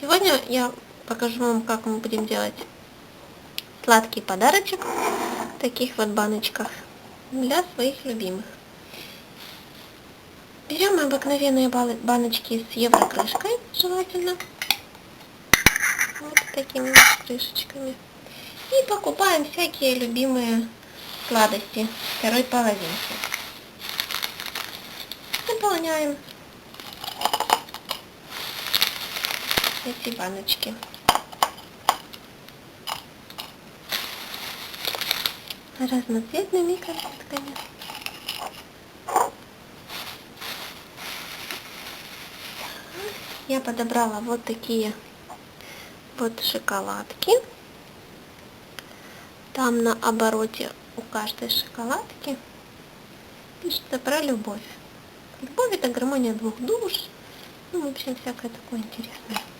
Сегодня я покажу вам, как мы будем делать сладкий подарочек в таких вот баночках для своих любимых. Берем обыкновенные баночки с еврокрышкой, желательно, вот такими крышечками. И покупаем всякие любимые сладости второй половинки. Наполняем эти баночки. разноцветными конфетками. Я подобрала вот такие вот шоколадки. Там на обороте у каждой шоколадки пишется про любовь. Любовь это гармония двух душ. Ну, в общем, всякое такое интересное.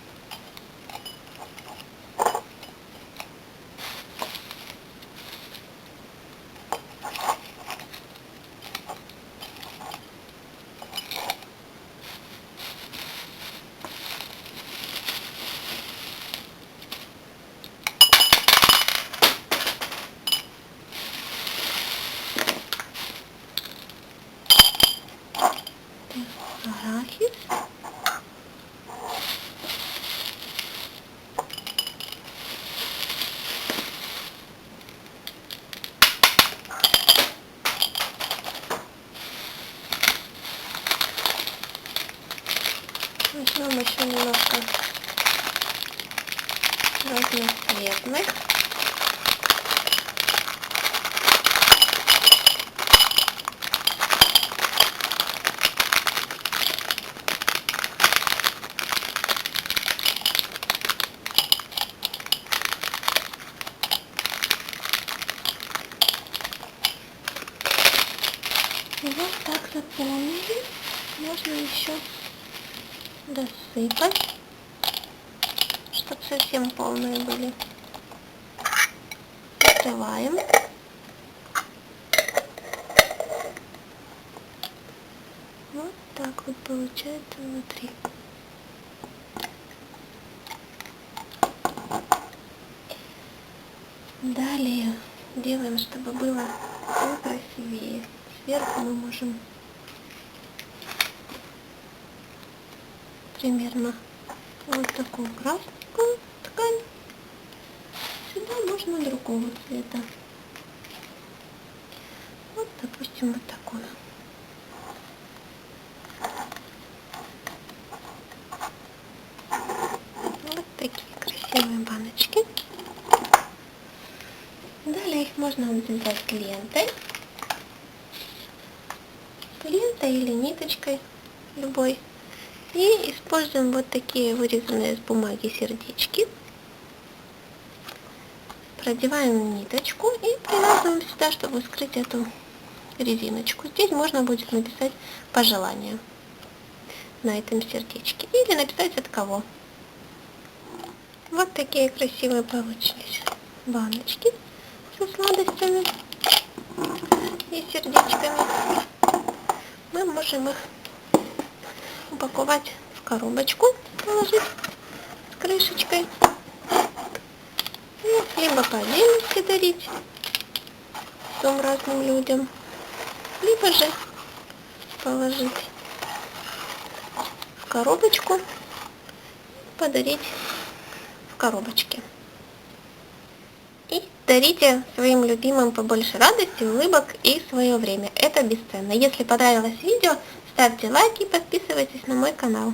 Арахис. Возьмем еще немножко разноцветных. И вот так заполнили. Можно еще досыпать, чтобы совсем полные были. Открываем. Вот так вот получается внутри. Далее делаем, чтобы было покрасивее. Сверху мы можем примерно вот такую красненькую ткань. Сюда можно другого цвета. Вот, допустим, вот такую. Вот такие красивые баночки. Далее их можно обвязать лентой. Лентой или ниточкой любой. И используем вот такие вырезанные из бумаги сердечки. Продеваем ниточку и привязываем сюда, чтобы скрыть эту резиночку. Здесь можно будет написать пожелание на этом сердечке. Или написать от кого. Вот такие красивые получились баночки со сладостями и сердечками. Мы можем их упаковать в коробочку, положить с крышечкой. И либо по отдельности дарить двум разным людям, либо же положить в коробочку, подарить в коробочке. Дарите своим любимым побольше радости, улыбок и свое время. Это бесценно. Если понравилось видео, ставьте лайки и подписывайтесь на мой канал.